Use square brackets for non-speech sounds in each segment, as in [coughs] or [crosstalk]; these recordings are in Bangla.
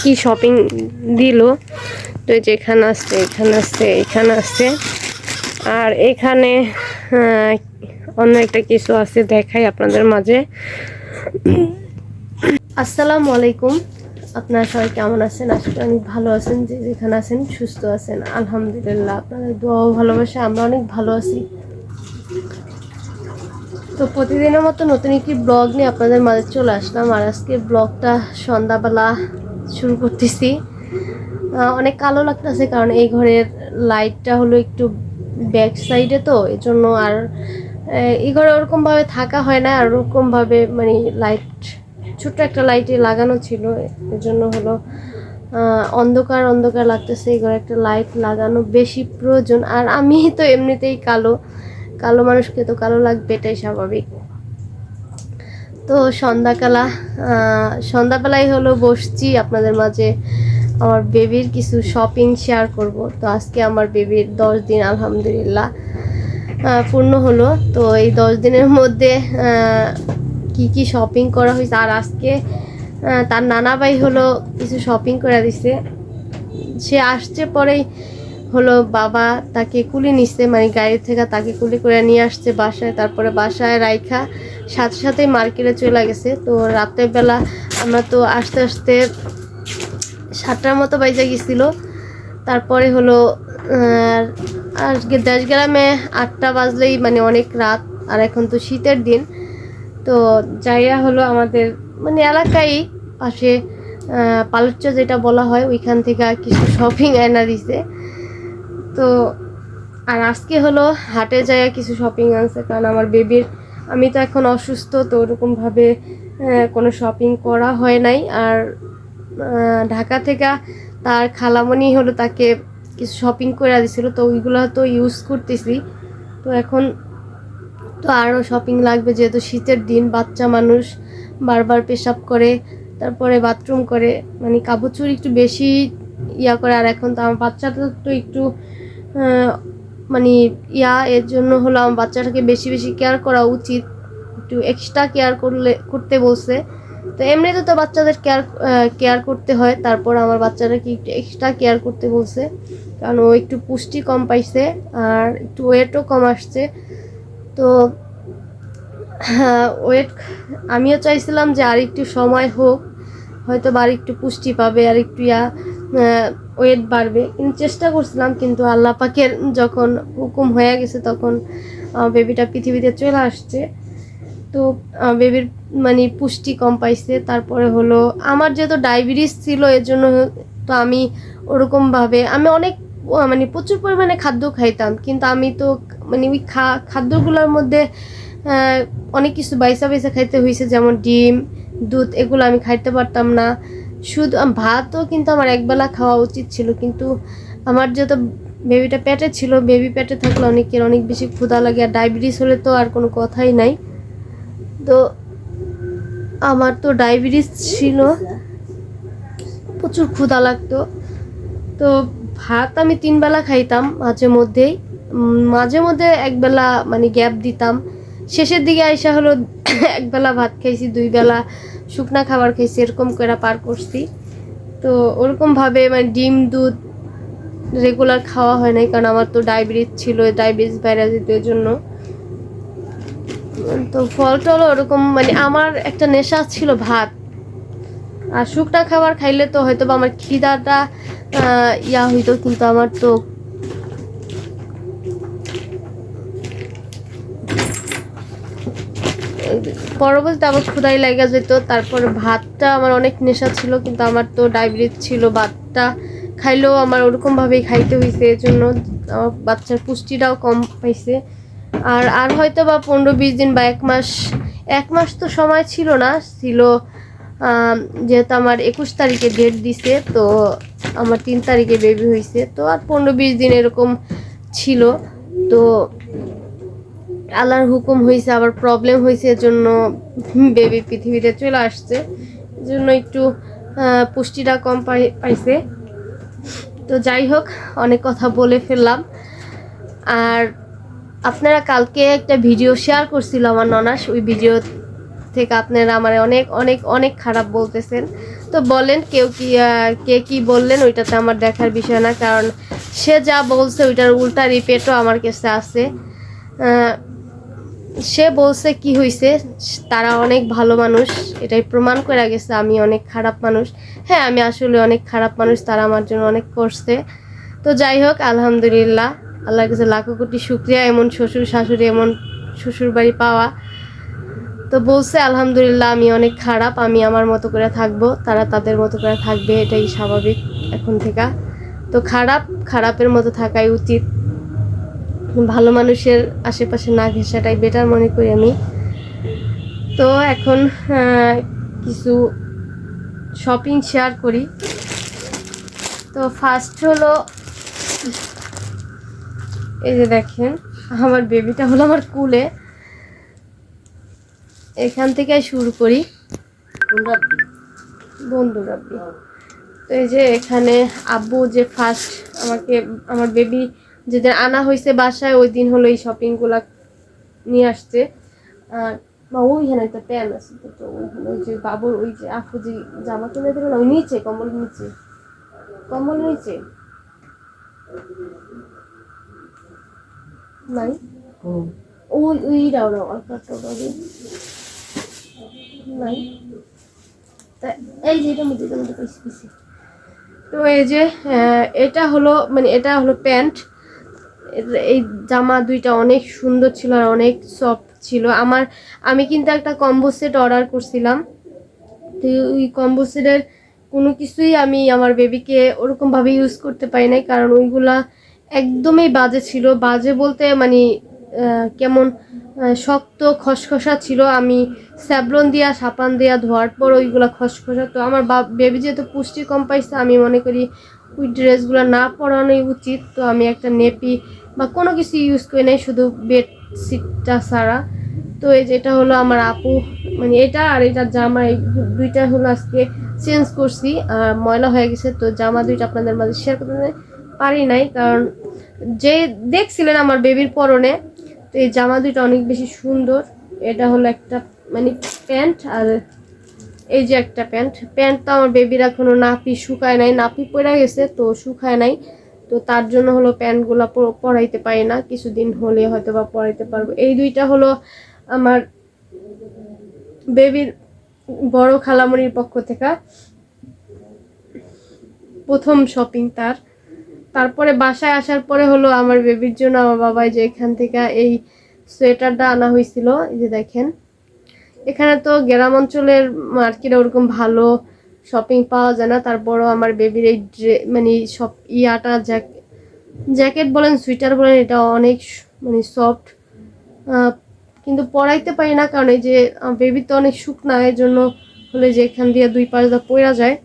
কি শপিং দিল? তো যে এখানে আসছে এখানে আসছে এখানে আসছে। আর এখানে অন্য একটা কিছু আছে দেখাই আপনাদের মাঝে। আসসালামু আলাইকুম। আপনারা সবাই কেমন আছেন? আজকে অনেক ভালো আছেন, যে যেখানে আছেন সুস্থ আছেন। আলহামদুলিল্লাহ, আপনাদের দোয়া ভালোবাসা, আমরা অনেক ভালো আছি। তো প্রতিদিনের মতো নতুন একটি ব্লগ নিয়ে আপনাদের মাঝে চলে আসলাম। আর আজকে ব্লগটা সন্ধ্যাবেলা শুরু করতেছি। অনেক কালো লাগতেছে কারণ এই ঘরের লাইটটা হলো একটু ব্যাক সাইডে তো এই জন্য আর এই ঘরে ওরকমভাবে থাকা হয় না, আর ওরকমভাবে মানে লাইট ছোট্ট একটা লাইটে লাগানো ছিল এর জন্য হলো অন্ধকার অন্ধকার লাগতেছে, এই ঘরে একটা লাইট লাগানো বেশি প্রয়োজন। আর আমি তো এমনিতেই কালো কালো মানুষকে তো কালো লাগবে, এটাই স্বাভাবিক। তো সন্ধ্যাকালা সন্ধ্যাবেলাই হলো বসছি আপনাদের মাঝে আমার বেবির কিছু শপিং শেয়ার করব। তো আজকে আমার বেবির দশ দিন, আলহামদুলিল্লাহ। পূর্ণ হলো। তো এই দশ দিনের মধ্যে কি কি শপিং করা হয়েছে আর আজকে তার নানা ভাই হলো কিছু শপিং করে দিছে। সে আসছে পরেই হলো বাবা তাকে কুলি নিচ্ছে মানে গাড়ি থেকে তাকে কুলি করে নিয়ে আসছে বাসায়। তারপরে বাসায় রাইখা সাথে সাথে মার্কেটে চলে গেছে। তো রাতের বেলা আমরা তো আস্তে আস্তে সাতটার মতো বাইজে গেছিল। তারপরে হলো আজকে দেশ গ্রামে আটটা বাজলেই মানে অনেক রাত, আর এখন তো শীতের দিন। তো যাইয়া হলো আমাদের মানে এলাকায় পাশে পালুচ্চ যেটা বলা হয়, ওইখান থেকে কিছু শপিং আয়না দিছে। তো আর আজকে হলো হাটে যায় কিছু শপিং আনছে, কারণ আমার বেবির আমি তো এখন অসুস্থ, তো ওরকমভাবে কোনো শপিং করা হয় নাই। আর ঢাকা থেকে তার খালামণি হলো তাকে কিছু শপিং করে দিছিল, তো ওইগুলো তো ইউজ করতেছি। তো এখন তো আরও শপিং লাগবে, যেহেতু শীতের দিন, বাচ্চা মানুষ বারবার পেশাব করে, তারপরে বাথরুম করে মানে কাপড় একটু বেশি ইয়া করে, আর এখন তো আমার বাচ্চাটা তো একটু মানে ইয়া, এর জন্য হলো আমার বাচ্চাটাকে বেশি বেশি কেয়ার করা উচিত। একটু এক্সট্রা কেয়ার করলে, করতে বলছে। তো এমনিতে তো বাচ্চাদের কেয়ার কেয়ার করতে হয়। তারপর আমার বাচ্চাটাকে একটু এক্সট্রা কেয়ার করতে বলছে। কারণ ও একটু পুষ্টি কম পাইছে আর একটু ওয়েটও কম আসছে। তো ওয়েট আমিও চাইছিলাম যে আর একটু সময় হোক। হয়তো বা আর একটু পুষ্টি পাবে, আর একটু ইয়া। ওয়েট বাড়বে। কিন্তু চেষ্টা করছিলাম, কিন্তু আল্লাহ পাকের যখন হুকুম হয়ে গেছে, তখন বেবিটা পৃথিবীতে চলে আসছে। তো বেবির মানে পুষ্টি কম পাইছে। তারপরে হলো, আমার যেহেতু ডায়াবেটিস ছিল, এর জন্য তো আমি ওরকমভাবে, আমি অনেক মানে প্রচুর পরিমাণে খাদ্য খাইতাম। কিন্তু আমি তো মানে ওই খাদ্যগুলোর মধ্যে অনেক কিছু বাইসা বাইসা খাইতে হয়েছে যেমন ডিম, দুধ, এগুলো আমি খাইতে পারতাম না। শুধু ভাতও কিন্তু আমার একবেলা খাওয়া উচিত ছিল, কিন্তু আমার যেহেতু বেবিটা পেটে ছিল বেবি পেটে থাকলে অনেকের অনেক বেশি ক্ষুধা লাগে, আর ডায়াবেটিস হলে তো আর কোনো কথাই নাই। তো আমার তো ডায়াবেটিস ছিল, প্রচুর ক্ষুধা লাগতো। তো ভাত আমি তিন বেলা খাইতাম মাঝে মধ্যেই মাঝে মধ্যে একবেলা মানে গ্যাপ দিতাম। শেষের দিকে আইসা হলো [coughs] একবেলা ভাত খাইছি, দুই বেলা শুকনা খাবার খাইছি এরকম করে পার করছি। তো ওরকমভাবে মানে ডিম, দুধ রেগুলার খাওয়া হয় নাই, কারণ আমার তো ডায়াবেটিস ছিল ডায়াবেটিস ভাইরাস জন্য। তো ফল টল ওরকম মানে আমার একটা নেশা ছিল ভাত। আর শুকনা খাবার খাইলে তো হয়তো আমার খিদাটা ইয়া হইতো, কিন্তু আমার তো পরবর্তীতে আবার ক্ষুদাই লেগে যেত, তারপর ভাতটা আমার অনেক নেশা ছিল, কিন্তু আমার তো ডায়াবেটিস ছিল, ভাতটা খাইলেও আমার ওরকমভাবেই খাইতে হয়েছে এর জন্য আমার বাচ্চার পুষ্টিটাও কম পাইছে। আর আর হয়তো বা পনেরো বিশ দিন বা এক মাস এক মাস তো সময় ছিল না, ছিল যেহেতু আমার একুশ তারিখে ডেট দিছে, তো আমার তিন তারিখে বেবি হয়েছে তো আর পনেরো বিশ দিন এরকম ছিল, তো আল্লাহর হুকুম হয়েছে আবার প্রবলেম হয়েছে জন্য বেবি পৃথিবীতে চলে আসছে। জন্য একটু পুষ্টিটা কম পাই, পাইছে। তো যাই হোক, অনেক কথা বলে ফেললাম। আর আপনারা কালকে একটা ভিডিও শেয়ার করছিল আমার ননাস। ওই ভিডিও থেকে আপনারা আমার অনেক অনেক অনেক খারাপ বলতেছেন। তো বলেন কেউ কি কে কি বললেন, ওইটাতে আমার দেখার বিষয় না। কারণ সে যা বলছে, ওইটার উল্টা রিপেটও আমার কাছে আছে। সে বলছে কি হয়েছে তারা অনেক ভালো মানুষ, এটাই প্রমাণ করে গেছে আমি অনেক খারাপ মানুষ। হ্যাঁ আমি আসলে অনেক খারাপ মানুষ, তারা আমার জন্য অনেক করছে। তো যাই হোক, আলহামদুলিল্লাহ, আল্লাহর কাছে লাখো কোটি শুক্রিয়া, এমন শ্বশুর শাশুড়ি, এমন শ্বশুর বাড়ি পাওয়া। তো বলছে, আলহামদুলিল্লাহ, আমি অনেক খারাপ, আমি আমার মতো করে থাকব, তারা তাদের মতো করে থাকবে, এটাই স্বাভাবিক এখন থেকে। তো খারাপ, খারাপের মতো থাকাই উচিত। ভালো মানুষের আশেপাশে না ঘেঁষাটাই বেটার মনে করি আমি। তো এখন কিছু শপিং শেয়ার করি। তো ফার্স্ট হলো, এই যে দেখেন, আমার বেবিটা হলো আমার কুলে। এখান থেকে শুরু করি। বন্ধু রাব্বি। তো এই যে এখানে আব্বু যে ফার্স্ট আমাকে, আমার বেবি যেদিন আনা হয়েছে বাসায় ওই দিন হলো এই শপিংগুলা নিয়ে আসছে। আর বা ওইখানে একটা প্যান আছে তো ওইখানে ওই যে বাবুর ওই যে আপু যে জামা কিনে দেবে না ওই নিচে কম্বল নিচে। কম্বল নিচে? নাই? ওই ওইটাও না অল্প নাই? তা এই যে এটা মধ্যে তো এই যে এটা হলো মানে এটা হলো প্যান্ট। এই জামা দুইটা অনেক সুন্দর ছিল আর অনেক সফট ছিল। আমার, আমি কিন্তু একটা কম্বো সেট অর্ডার করছিলাম। তো ওই কম্বো সেটের কোনো কিছুই আমি আমার বেবিকে ওরকমভাবে ইউজ করতে পারি নাই, কারণ ওইগুলা একদমই বাজে ছিল। বাজে বলতে মানে কেমন শক্ত, খসখসা ছিল। আমি স্যাবলন দিয়া, সাপান দিয়া ধোয়ার পর ওইগুলা খসখসা। তো আমার বেবি যেহেতু পুষ্টি কম পাইছে, আমি মনে করি ওই ড্রেসগুলো না পরানোই উচিত। তো আমি একটা নেপি বা কোনো কিছু ইউজ করি নাই, শুধু বেডশিটটা ছাড়া। তো এই যেটা হলো আমার আপু মানে এটা আর এটা জামা, এই দুইটা হলো আজকে চেঞ্জ করছি, আর ময়লা হয়ে গেছে, তো জামা দুইটা আপনাদের মাঝে শেয়ার করতে পারি নাই, কারণ যে দেখছিলেন আমার বেবির পরনে, তো এই জামা দুইটা অনেক বেশি সুন্দর। এটা হলো একটা মানে প্যান্ট, আর এই যে একটা প্যান্ট। প্যান্ট তো আমার বেবির এখনও নাপি শুকায় নাই, নাপি পড়ে গেছে, তো শুকায় নাই। তো তার জন্য হলো প্যান্টগুলো পরাইতে পারি না, কিছুদিন হলে হয়তো বা পরাইতে পারব। এই দুইটা হলো আমার বেবির বড় খালামণির পক্ষ থেকে। প্রথম শপিং তার। তারপরে বাসায় আসার পরে হলো আমার বেবির জন্য আমার বাবাই যে এখান থেকে এই সোয়েটারটা আনা হয়েছিল, এই যে দেখেন। এখানে তো গ্রাম অঞ্চলের মার্কেটে ওরকম ভালো শপিং পাওয়া যায় না। তারপরও আমার বেবির এই মানে সব ইয়াটা জ্যাক জ্যাকেট বলেন সোয়েটার বলেন, এটা অনেক মানে সফট কিন্তু পরাইতে পারি না, কারণ এই যে বেবি তো অনেক শুকনা এর জন্য হলে যে এখান দিয়ে দুই পাঁচ দা পরা যায়।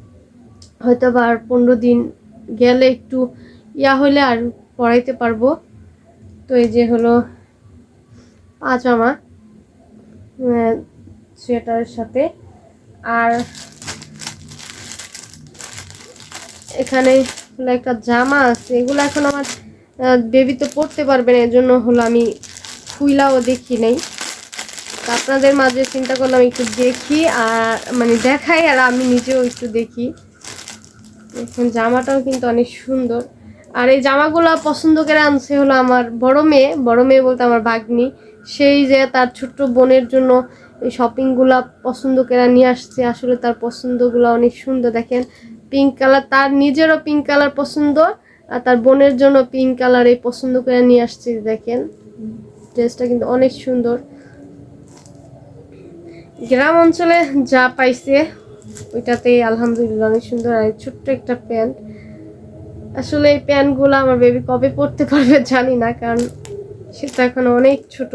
হয়তো বা আর পনেরো দিন গেলে একটু ইয়া হলে আর পরাইতে পারব। তো এই যে হলো পাজামা সোয়েটারের সাথে। আর এখানে হলো একটা জামা আছে। এগুলো এখন আমার বেবি তো পড়তে পারবে না এর জন্য হলো আমি খুইলাও দেখি নেই। আপনাদের মাঝে চিন্তা করলাম একটু দেখি, আর মানে দেখাই, আর আমি নিজেও একটু দেখি। এখন জামাটাও কিন্তু অনেক সুন্দর। আর এই জামাগুলো পছন্দ করে আনছে হলো আমার বড় মেয়ে। বড় মেয়ে বলতে আমার ভাগ্নি। সেই যে তার ছোট্ট বোনের জন্য এই শপিংগুলা পছন্দ করে নিয়ে আসছে। আসলে তার পছন্দগুলো অনেক সুন্দর, দেখেন। পিঙ্ক কালার তার নিজেরও পিঙ্ক কালার পছন্দ, আর তার বোনের জন্য পিঙ্ক কালার এই পছন্দ করে নিয়ে আসছে, দেখেন। ড্রেসটা কিন্তু অনেক সুন্দর। গ্রাম অঞ্চলে যা পাইছে, ওইটাতেই আলহামদুলিল্লাহ অনেক সুন্দর। আর ছোট্ট একটা প্যান্ট। আসলে এই প্যান্টগুলো আমার বেবি কবে পরতে পারবে জানি না, কারণ সেটা এখন অনেক ছোট।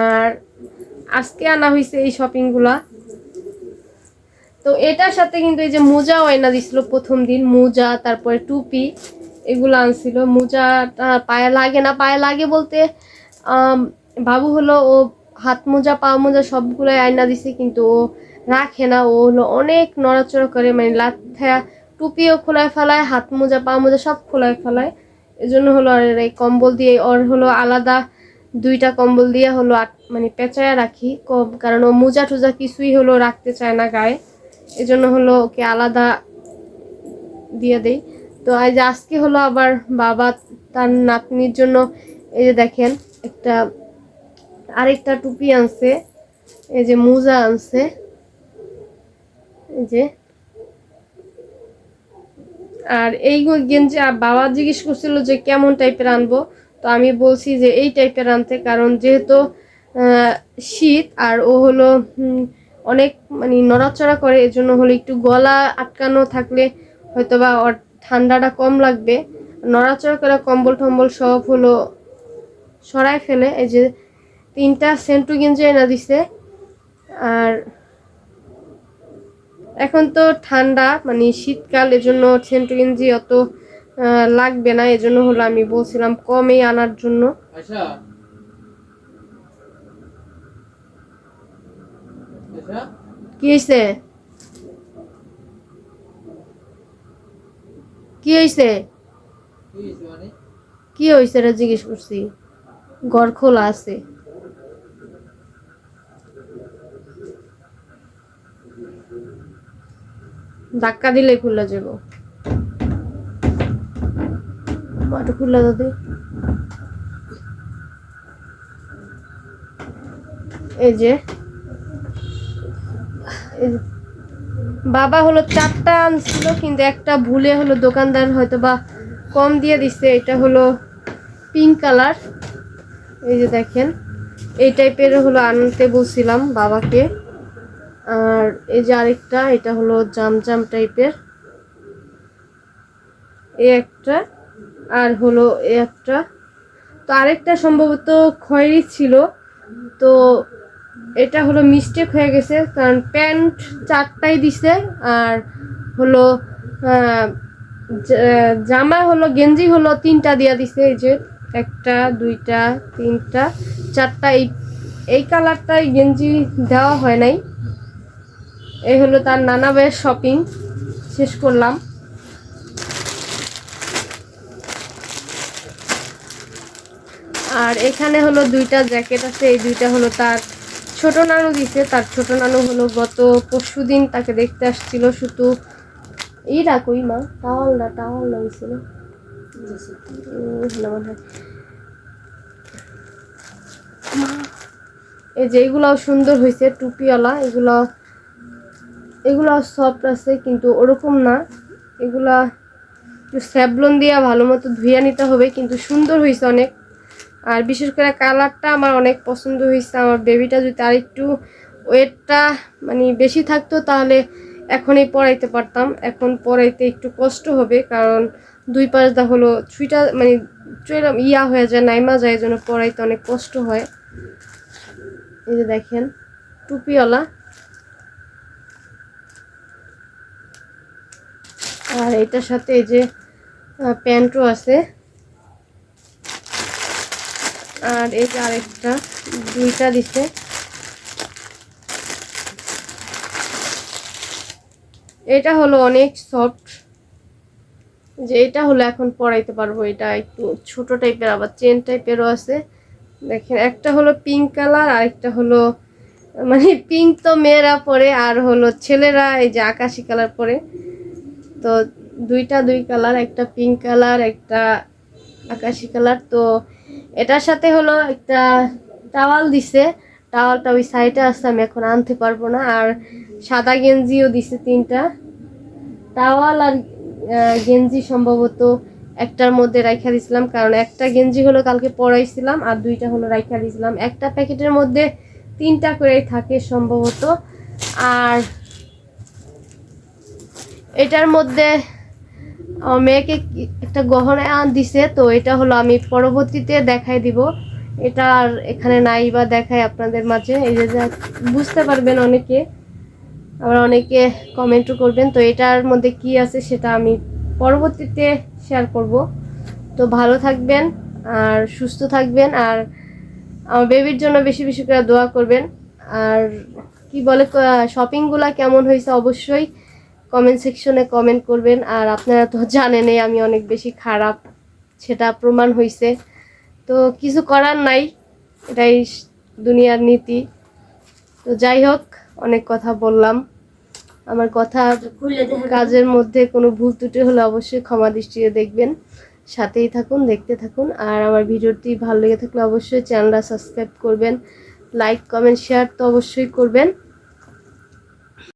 আর আজকে আনা হয়েছে এই শপিংগুলা তো এটার সাথে কিন্তু এই যে মোজাও এনে দিছিল প্রথম দিন, মোজা, তারপরে টুপি, এগুলো আনছিল। মোজাটা পায়ে লাগে না, পায়ে লাগে বলতে বাবু হলো ও হাত মোজা, পা মোজা সবগুলোই আয়না দিছে, কিন্তু ও রাখে না। ও হলো অনেক নড়াচড়া করে মানে লাথা, টুপিও খোলায় ফেলায়, হাত মোজা, পা মোজা সব খোলায় ফেলায়। এজন্য হলো আর এই কম্বল দিয়ে, ওর হলো আলাদা দুইটা কম্বল দিয়ে হলো মানে পেঁচায়া রাখি। কম, কারণ ও মোজা টুজা কিছুই হলো রাখতে চায় না গায়ে। এজন্য হলো ওকে আলাদা দিয়ে দেই। তো আজ আজকে হলো আবার বাবা তার নাতনির জন্য এই যে দেখেন, একটা আরেকটা টুপি আনছে, এই যে মোজা আনছে। এই যে। আর এই গেঞ্জি বাবা জিজ্ঞেস করছিল যে কেমন টাইপের আনব? তো আমি বলছি যে এই টাইপের আনতে, কারণ যেহেতু শীত আর ও হলো অনেক মানে নড়াচড়া করে, এজন্য হলো একটু গলা আটকানো থাকলে হয়তো বা ঠান্ডাটা কম লাগবে। নড়াচড়া করে কম্বল টম্বল সব হলো সরাই ফেলে, এই যে তিনটা সেন্টু গেঞ্জি এনে দিছে। আর এখন তো ঠান্ডা মানে শীতকাল, এজন্য সেন্টু গেঞ্জি অত লাগবে না এজন্য হলো আমি বলছিলাম কমই আনার জন্য। আচ্ছা। আচ্ছা। কি হয়েছে কি হয়েছে কি হয়েছে মানে? কি হয়েছে এটা জিজ্ঞেস করছি? ঘর খোলা আছে। ধাক্কা দিলে খুলে যাব। মাটা খুলে দাদি। এই যে বাবা হলো চারটা আনছিল, কিন্তু একটা ভুলে হলো দোকানদার হয়তো বা কম দিয়ে দিচ্ছে। এটা হলো পিঙ্ক কালার এই যে দেখেন, এই টাইপের হলো আনতে বলছিলাম বাবাকে। আর এই যে আরেকটা, এটা হলো জামজাম টাইপের এই একটা আর হলো একটা। তো আরেকটা সম্ভবত খয়েরি ছিল। তো এটা হলো মিস্টেক হয়ে গেছে, কারণ প্যান্ট চারটাই দিছে আর হলো জামা হলো, গেঞ্জি হলো তিনটা দিয়া দিছে এই যে, একটা, দুইটা, তিনটা, চারটা, এই এই কালারটাই গেঞ্জি দেওয়া হয় নাই। এই হলো তার নানা বয়ের শপিং শেষ করলাম। আর এখানে হলো দুইটা জ্যাকেট আছে, এই দুইটা হলো তার ছোট নানু দিছে। তার ছোট নানু হলো গত পরশু দিন তাকে দেখতে আসছিল শুধু এই রাখোই মা? টাওয়াল না টাওয়াল না হয়েছিল এই যে এগুলাও সুন্দর হয়েছে টুপিওয়ালা। এগুলো এগুলো সফট আছে, কিন্তু ওরকম না। এগুলা একটু স্যাবলন দিয়ে ভালো মতো ধুয়ে নিতে হবে, কিন্তু সুন্দর হয়েছে অনেক। আর বিশেষ করে কালারটা আমার অনেক পছন্দ হয়েছে। আমার বেবিটা যদি আর একটু ওয়েটটা মানে বেশি থাকতো তাহলে এখনই পড়াইতে পারতাম। এখন পড়াইতে একটু কষ্ট হবে কারণ দুই পাশটা হলো ছুইটা মানে ইয়া হয়ে যায়, নাইমা যায় জন্য পড়াইতে অনেক কষ্ট হয়। এই যে দেখেন, টুপিওয়ালা। আর এটার সাথে এই যে প্যান্টও আছে। আর এই যে আরেকটা, দুইটা দিছে। এটা হলো অনেক সফট যে এটা হলো এখন পরাইতে পারব, এটা একটু ছোট টাইপের আবার চেন টাইপেরও আছে। দেখেন, একটা হলো পিঙ্ক কালার আর একটা হলো মানে পিঙ্ক তো মেয়েরা পরে, আর হলো ছেলেরা এই যে আকাশি কালার পরে। তো দুইটা দুই কালার একটা পিঙ্ক কালার একটা আকাশি কালার তো এটার সাথে হলো একটা টাওয়াল দিছে। টাওয়ালটা ওই সাইডে আসছে আমি এখন আনতে পারব না। আর সাদা গেঞ্জিও দিছে তিনটা। টাওয়াল আর গেঞ্জি সম্ভবত একটার মধ্যে রাইখা দিছিলাম। কারণ একটা গেঞ্জি হলো কালকে পরাইছিলাম আর দুইটা হলো রাইখা দিছিলাম। একটা প্যাকেটের মধ্যে তিনটা করেই থাকে সম্ভবত। আর এটার মধ্যে আমার মেয়েকে একটা গহনা দিছে, তো এটা হলো আমি পরবর্তীতে দেখাই দিব। এটা আর এখানে নাই বা দেখাই আপনাদের মাঝে। এই যে বুঝতে পারবেন অনেকে, আবার অনেকে কমেন্টও করবেন। তো এটার মধ্যে কি আছে সেটা আমি পরবর্তীতে শেয়ার করব। তো ভালো থাকবেন আর সুস্থ থাকবেন আর আমার বেবির জন্য বেশি বেশি করে দোয়া করবেন। আর কি বলে শপিংগুলা কেমন হয়েছে অবশ্যই কমেন্ট সেকশনে কমেন্ট করবেন। আর আপনারা তো জানেনই আমি অনেক বেশি খারাপ সেটা প্রমাণ হয়েছে তো কিছু করার নাই এটাই দুনিয়ার নীতি। তো যাই হোক অনেক কথা বললাম। আমার কথা কাজের মধ্যে কোনো ভুল ত্রুটি হলে অবশ্যই ক্ষমা দৃষ্টিতে দেখবেন। সাথেই থাকুন দেখতে থাকুন। আর আমার ভিডিওটি ভালো লেগে থাকলে অবশ্যই চ্যানেলটা সাবস্ক্রাইব করবেন। লাইক কমেন্ট শেয়ার তো অবশ্যই করবেন।